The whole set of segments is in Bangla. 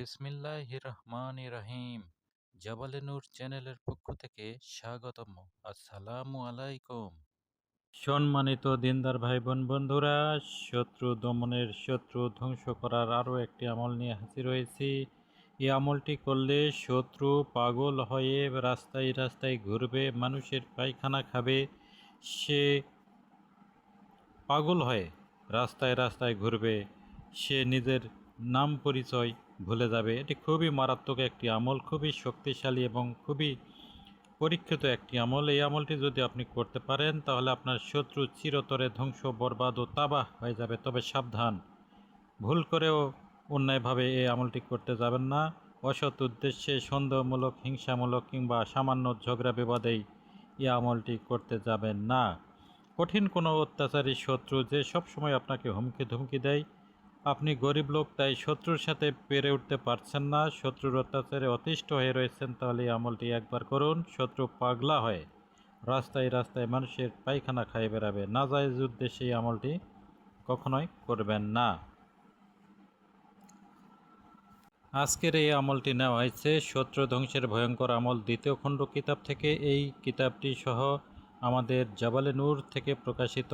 বিসমিল্লাহ রহমান রহিম জাবালে নূর চ্যানেলের পক্ষ থেকে স্বাগতম। আসসালামু আলাইকুম। সম্মানিত দিনদার ভাই বোন বন্ধুরা, শত্রু দমনের শত্রু ধ্বংস করার আরও একটি আমল নিয়ে হাজির হয়েছি। এই আমলটি করলে শত্রু পাগল হয়ে রাস্তায় রাস্তায় ঘুরবে, মানুষের পায়খানা খাবে। সে পাগল হয়ে রাস্তায় রাস্তায় ঘুরবে। সে নিজের নাম পরিচয় ভুলে যাবে। এটি খুবই মারাত্মক একটি আমল, খুবই শক্তিশালী এবং খুবই পরীক্ষিত একটি আমল। এই আমলটি যদি আপনি করতে পারেন, তাহলে আপনার শত্রু চিরতরে ধ্বংস, বরবাদ ও তাবাহ হয়ে যাবে। তবে সাবধান, ভুল করেও অন্যায়ভাবে এই আমলটি করতে যাবেন না। অসৎ উদ্দেশ্যে, সন্দেহমূলক, হিংসামূলক কিংবা সামান্য ঝগড়া বিবাদেই এই আমলটি করতে যাবেন না। কঠিন কোনো অত্যাচারী শত্রু যে সবসময় আপনাকে হুমকি ধুমকি দেয় আপনি গরিব লোক, তাই শত্রুর সাথে পেরে উঠতে পারছেন না। শত্রুর অত্যাচারে অতিষ্ঠ হয়ে রয়েছেন, তাহলে আমলটি একবার করুন। শত্রু পাগলা হয় রাস্তায় রাস্তায় মানুষের পায়খানা খাইয়ে বেড়াবে। না যায় উদ্দেশ্যে এই আমলটি কখনোই করবেন না। আজকের এই আমলটি নেওয়া হয়েছে শত্রু ধ্বংসের ভয়ঙ্কর আমল দ্বিতীয় খণ্ড কিতাব থেকে। এই কিতাবটি সহ আমাদের জাবালে নূর থেকে প্রকাশিত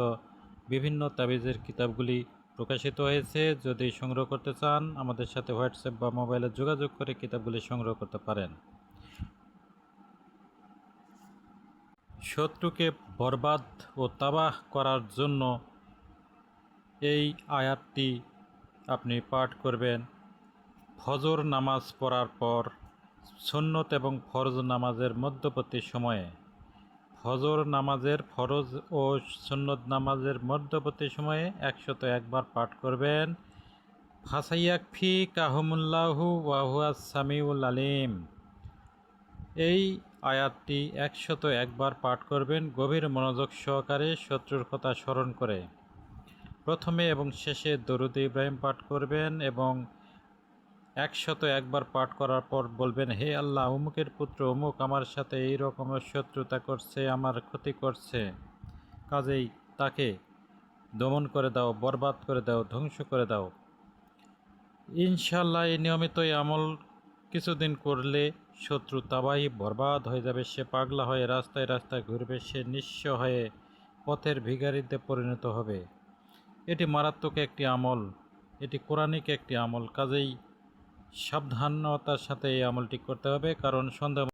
বিভিন্ন তাবিজের কিতাবগুলি প্রকাশিত হয়েছে। যদি সংগ্রহ করতে চান, আমাদের সাথে হোয়াটসঅ্যাপ বা মোবাইলে যোগাযোগ করে কিতাবগুলি সংগ্রহ করতে পারেন। শত্রুকে বরবাদ ও তাবাহ করার জন্য এই আয়াতটি আপনি পাঠ করবেন। ফজর নামাজ পড়ার পর, সন্নত এবং ফরজ নামাজের মধ্যবর্তী সময়ে। ফজর নামাজের ফরজ ও সন্নত নামাজের মধ্যবর্তী সময়ে একশত একবার পাঠ করবেন। ফাসাইয়াক ফি কাহমুল্লাহু ওয়াহুয়া সামিউল আলিম। এই আয়াতটি একশত একবার পাঠ করবেন, গভীর মনোযোগ সহকারে শত্রুর কথা স্মরণ করে। প্রথমে এবং শেষে দরুদ ইব্রাহিম পাঠ করবেন এবং একশত একবার পাঠ করার পর বলবেন, হে আল্লাহ, অমুকের পুত্র, অমুক আমার সাথে এই রকমের শত্রুতা করছে, আমার ক্ষতি করছে। কাজেই তাকে দমন করে দাও, বরবাদ করে দাও, ধ্বংস করে দাও। ইনশাল্লাহ এই নিয়মিত আমল কিছুদিন করলে শত্রু তাবাহি বরবাদ হয়ে যাবে। সে পাগলা হয়ে রাস্তায় রাস্তায় ঘুরবে, সে নিঃস্ব হয়ে পথের ভিগারিতে পরিণত হবে। এটি মারাত্মক একটি আমল, এটি কোরআনিক একটি আমল। কাজেই সাবধানতার সাথে এই আমলটি করতে হবে কারণ সন্দেহ